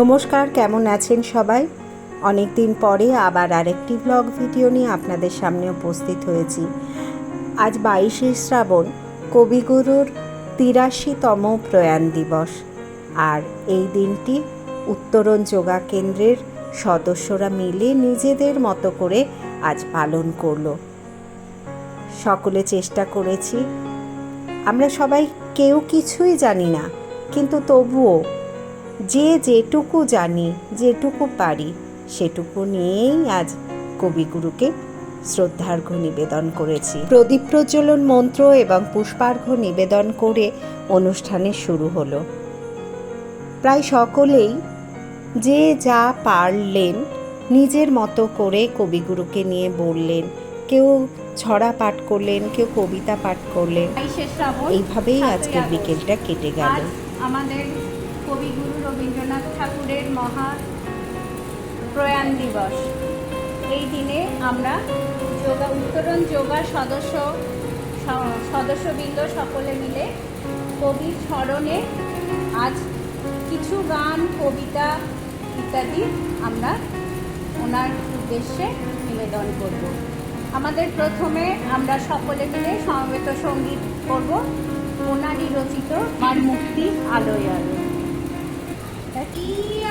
নমস্কার, কেমন আছেন সবাই? অনেক দিন পরে আবার আরেকটি ব্লগ ভিডিও নিয়ে আপনাদের সামনে উপস্থিত হয়েছি। আজ বাইশে শ্রাবণ, কবিগুরুর তিরাশিতম প্রয়াণ দিবস। আর এই দিনটি উত্তরণ যোগা কেন্দ্রের সদস্যরা মিলে নিজেদের মতো করে আজ পালন করল। সকলে চেষ্টা করেছি। আমরা সবাই কেউ কিছুই জানি না, কিন্তু তবুও যে যেটুকু জানি যেটুকু পারি সেটুকু নিয়েই আজ কবিগুরুকে শ্রদ্ধার্ঘ্য নিবেদন করেছি। প্রদীপ প্রজ্বলন মন্ত্র এবং পুষ্পার্ঘ্য নিবেদন করে অনুষ্ঠানে শুরু হলো। প্রায় সকলেই যে যা পারলেন নিজের মতো করে কবিগুরুকে নিয়ে বললেন। কেউ ছড়া পাঠ করলেন কেউ কবিতা পাঠ করলেন। এইভাবেই আজকের বিকেলটা কেটে গেল। আমাদের কবিগুরু রবীন্দ্রনাথ ঠাকুরের মহা প্রয়াণ দিবস। এই দিনে আমরা যোগা, উত্তরণ যোগা সদস্য সদস্যবৃন্দ সকলে মিলে কবির স্মরণে আজ কিছু গান, কবিতা ইত্যাদি আমরা ওনার উদ্দেশ্যে নিবেদন করব। আমাদের প্রথমে আমরা সকলে মিলে সমবেত সংগীত করব। ওনারই রচিত আর মুক্তি আলোয় আলোয়। 30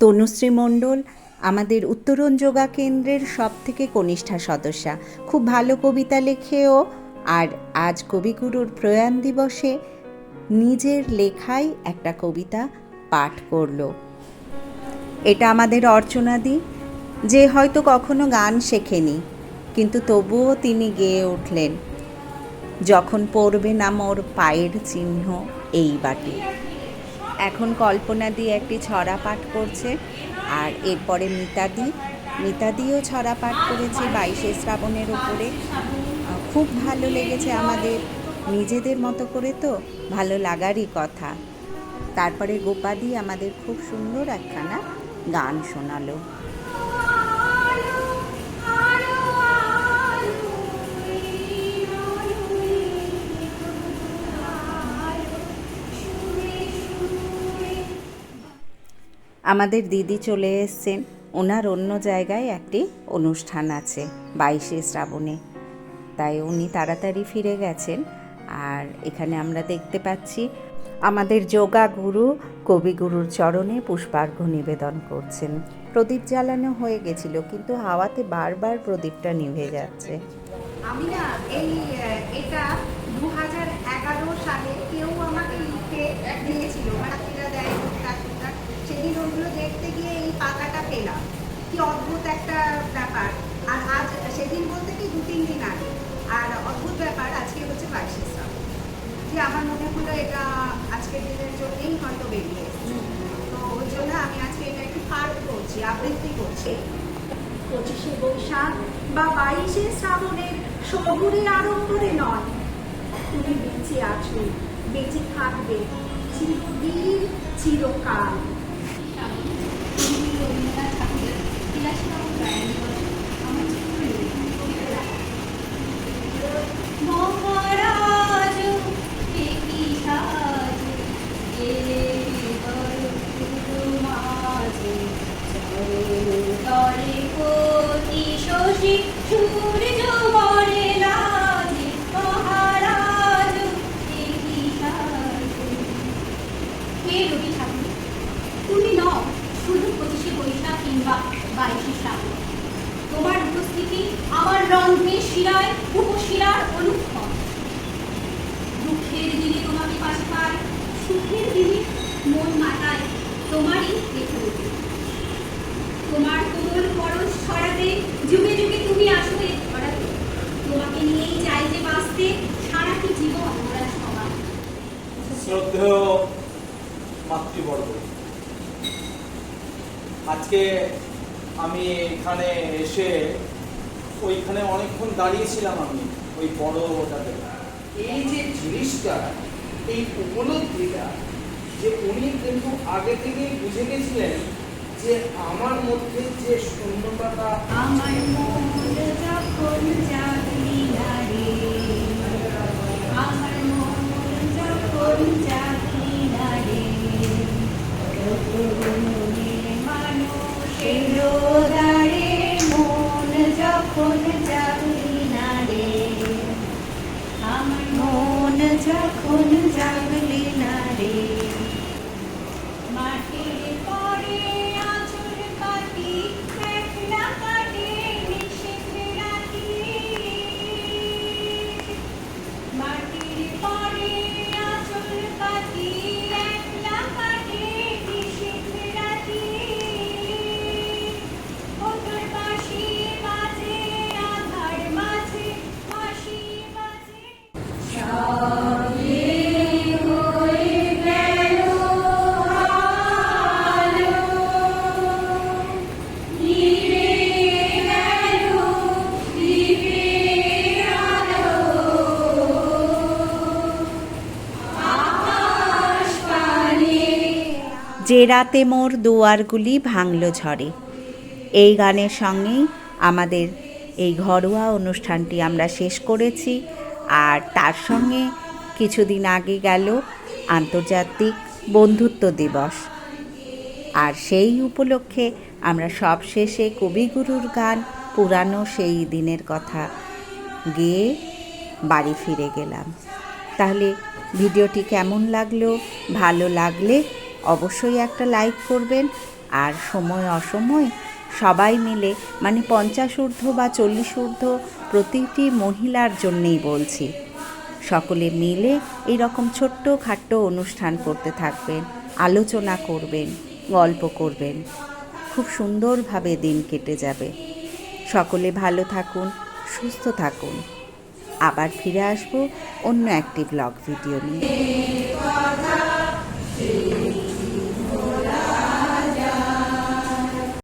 তনুশ্রী মণ্ডল, আমাদের উত্তরণ যোগা কেন্দ্রের সব থেকে কনিষ্ঠা সদস্যা। খুব ভালো কবিতা লেখেও আর আজ কবিগুরুর প্রয়াণ দিবসে নিজের লেখায় একটা কবিতা পাঠ করল। এটা আমাদের অর্চনাদি, যে হয়তো কখনো গান শেখেনি, কিন্তু তবুও তিনি গেয়ে উঠলেন। যখন পড়বে না মোর পায়ের চিহ্ন এই বাটি। এখন কল্পনা দিয়ে একটি ছড়া পাঠ করছে, আর এরপরে মিতাদি মিতাদিও ছড়া পাঠ করেছে বাইশে শ্রাবণের ওপরে খুব ভালো লেগেছে আমাদের, নিজেদের মতো করে তো, ভালো লাগারই কথা। তারপরে গোপাদি আমাদের খুব সুন্দর একখানা গান শোনালো। আমাদের দিদি চলে এসছেন। ওনার অন্য জায়গায় একটি অনুষ্ঠান আছে বাইশে শ্রাবণে। তাই উনি তাড়াতাড়ি ফিরে গেছেন। আর এখানে আমরা দেখতে পাচ্ছি আমাদের যোগা গুরু কবিগুরুর চরণে পুষ্পার্ঘ্য নিবেদন করছেন। প্রদীপ জ্বালানো হয়ে গেছিল, কিন্তু হাওয়াতে বারবার প্রদীপটা নিভে যাচ্ছে। আমি না এই এটা দু হাজার এগারো সালে কেউ আমাকে লিখে দিয়েছিল ছাত্রীরা দেয় ওগুলো দেখতে গিয়ে এই পাতাটা পেলাম। কি অদ্ভুত একটা ব্যাপার। আর আজ সেদিন বলতে কি দু তিন দিন আগে। আর অদ্ভুত ব্যাপার আজকে হচ্ছে বাইশে শ্রাবণ যে আমার মনে হলো এটা আজকের দিনের জন্যই হয়তো বেরিয়ে তো ওই জন্য আমি আজকে এটা একটু পার আবৃত্তি করছি। পঁচিশে বৈশাখ বা বাইশে শ্রাবণের শহুরে আড়ম্বরে নয়। তুমি বেঁচে আছো বেঁচে থাকবে। চিরদিন চিরকাল। তুমি নও শুধু পঁচিশে বৈশাখ কিংবা বাইশে শ্রাবণ তোমার উপস্থিতি আমার রন্ধ্রে শিরায়, উপশিরার অনুক্ষণ। দুঃখের দিনে তোমাকে পাশে পাই সুখের দিনে মন মাতায় তোমারই দেখে তোমার কোমল পরশ ছড়াতে, যুগে যুগে তুমি আসো এ ধরাতে। তোমাকে নিয়েই চাই যে বাঁচতে সারাটি জীবন ওরা সবাই। শ্রদ্ধেয় মাতৃবর্গ, আজকে আমি এখানে এসে ওইখানে অনেকক্ষণ দাঁড়িয়েছিলাম আমি, ওই বড় ওটাতে। এই যে জিনিসটা, এই উপলব্ধিটা, যে উনি কিন্তু আগে থেকেই বুঝে গেছিলেন যে আমার মধ্যে যে শূন্যতাটা আমার মন যখন জাগলি না রে আমার যখন জাগলি না রে মনে মানুষের যে রাতে মোর দুয়ারগুলি ভাঙল ঝড়ে। এই গানের সঙ্গেই আমাদের এই ঘরোয়া অনুষ্ঠানটি আমরা শেষ করেছি, আর তার সঙ্গে কিছুদিন আগে গেল আন্তর্জাতিক বন্ধুত্ব দিবস। আর সেই উপলক্ষে আমরা সবশেষে কবিগুরুর গান পুরানো সেই দিনের কথা গেয়ে বাড়ি ফিরে গেলাম। তাহলে ভিডিওটি কেমন লাগল? ভালো লাগলে অবশ্যই একটা লাইক করবেন। আর সময় অসময় সবাই মিলে মানে পঞ্চাশ ঊর্ধ্ব বা চল্লিশ ঊর্ধ্ব প্রতিটি মহিলার জন্যেই বলছি, সকলে মিলে এরকম ছোট্ট খাট্ট অনুষ্ঠান করতে থাকবেন, আলোচনা করবেন, গল্প করবেন। খুব সুন্দরভাবে দিন কেটে যাবে। সকলে ভালো থাকুন, সুস্থ থাকুন। আবার ফিরে আসব অন্য একটি ব্লগ ভিডিও নিয়ে।